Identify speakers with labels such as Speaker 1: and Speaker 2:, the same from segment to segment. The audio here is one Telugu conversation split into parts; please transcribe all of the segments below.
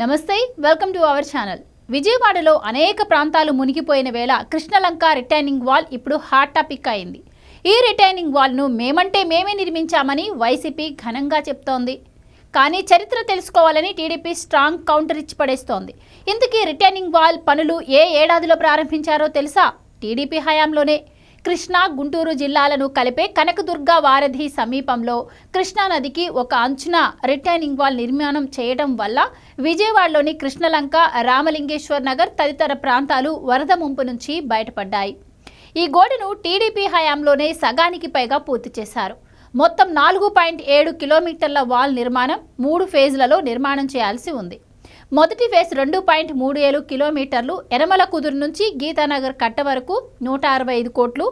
Speaker 1: నమస్తే వెల్కమ్ టు అవర్ ఛానల్ విజయవాడలో అనేక ప్రాంతాలు మునిగిపోయిన వేళ కృష్ణలంక రిటైనింగ్ వాల్ ఇప్పుడు హాట్ టాపిక్ అయింది. ఈ రిటైనింగ్ వాల్ను మేమంటే మేమే నిర్మించామని వైసీపీ ఘనంగా చెప్తోంది. కానీ చరిత్ర తెలుసుకోవాలని టీడీపీ స్ట్రాంగ్ కౌంటర్ ఇచ్చి పడేస్తోంది. ఇందుకీ రిటైనింగ్ వాల్ పనులు ఏ ఏడాదిలో ప్రారంభించారో తెలుసా? టీడీపీ హయాంలోనే. కృష్ణా గుంటూరు జిల్లాలను కలిపే కనకదుర్గ వారధి సమీపంలో కృష్ణా నదికి ఒక అంచున రిటైనింగ్ వాల్ నిర్మాణం చేయడం వల్ల విజయవాడలోని కృష్ణలంక రామలింగేశ్వర్ నగర్ తదితర ప్రాంతాలు వరద ముంపు నుంచి బయటపడ్డాయి. ఈ గోడను టీడీపీ హయాంలోనే సగానికి పైగా పూర్తి చేశారు. మొత్తం నాలుగు పాయింట్ ఏడు కిలోమీటర్ల వాల్ నిర్మాణం మూడు ఫేజ్లలో నిర్మాణం చేయాల్సి ఉంది. మొదటి ఫేజ్ రెండు పాయింట్ మూడు ఏడు కిలోమీటర్లు ఎనమల కుదురు నుంచి గీతానగర్ కట్ట వరకు నూట అరవై ఐదు కోట్లు.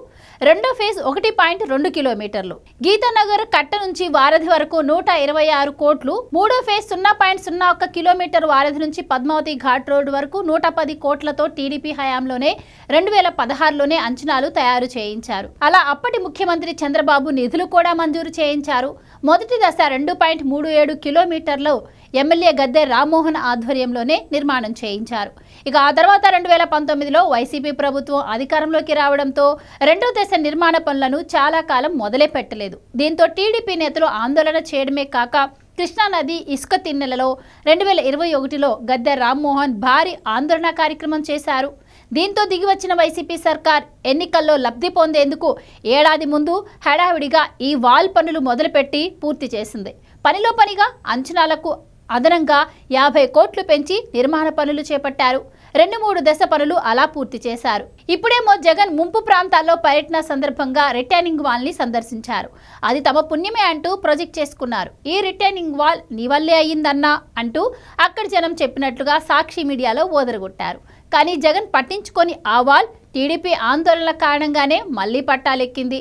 Speaker 1: రెండో ఫేజ్ ఒకటి పాయింట్ రెండు కిలోమీటర్లు. గీతానగర్ కట్ట నుంచి వారధి వరకు నూట ఇరవై ఆరు కోట్లు. మూడో ఫేజ్ సున్నా పాయింట్ సున్నా ఒక్క కిలోమీటర్ వారధి నుంచి పద్మావతి ఘాట్ రోడ్ వరకు నూట పది కోట్లతో టీడీపీ హయాంలోనే రెండు వేల పదహారులోనే అంచనాలు తయారు చేయించారు. అలా అప్పటి ముఖ్యమంత్రి చంద్రబాబు నిధులు కూడా మంజూరు చేయించారు. మొదటి దశ రెండు పాయింట్ మూడు ఏడు కిలోమీటర్లు. ఎమ్మెల్యే గద్దె రామ్మోహన్ ఆధ్వర్యంలోనే నిర్మాణం చేయించారు. ఇక ఆ తర్వాత రెండు వేల పంతొమ్మిదిలో వైసీపీ ప్రభుత్వం అధికారంలోకి రావడంతో రెండో దశ నిర్మాణ పనులను చాలా కాలం మొదలే పెట్టలేదు. దీంతో టీడీపీ నేతలు ఆందోళన చేయడమే కాక కృష్ణానది ఇసుక తిన్నెలలో రెండు వేల ఇరవై ఒకటిలో గద్దె రామ్మోహన్ భారీ ఆందోళన కార్యక్రమం చేశారు. దీంతో దిగివచ్చిన వైసీపీ సర్కార్ ఎన్నికల్లో లబ్ధి పొందేందుకు ఏడాది ముందు హడావిడిగా ఈ వాల్ పనులు మొదలుపెట్టి పూర్తి చేసింది. పనిలో పనిగా అంచనాలకు అదనంగా యాభై కోట్లు పెంచి నిర్మాణ పనులు చేపట్టారు. రెండు మూడు దశ పనులు అలా పూర్తి చేశారు. ఇప్పుడేమో జగన్ ముంపు ప్రాంతాల్లో పర్యటన సందర్భంగా రిటైనింగ్ వాల్ని సందర్శించారు. అది తమ పుణ్యమే అంటూ ప్రొజెక్ట్ చేసుకున్నారు. ఈ రిటైనింగ్ వాల్ నీ వల్లే అయ్యిందన్నా అంటూ అక్కడి జనం చెప్పినట్లుగా సాక్షి మీడియాలో ఓదరగొట్టారు. కానీ జగన్ పట్టించుకొని ఆ వాల్ టీడీపీ ఆందోళనల కారణంగానే మళ్ళీ పట్టాలెక్కింది.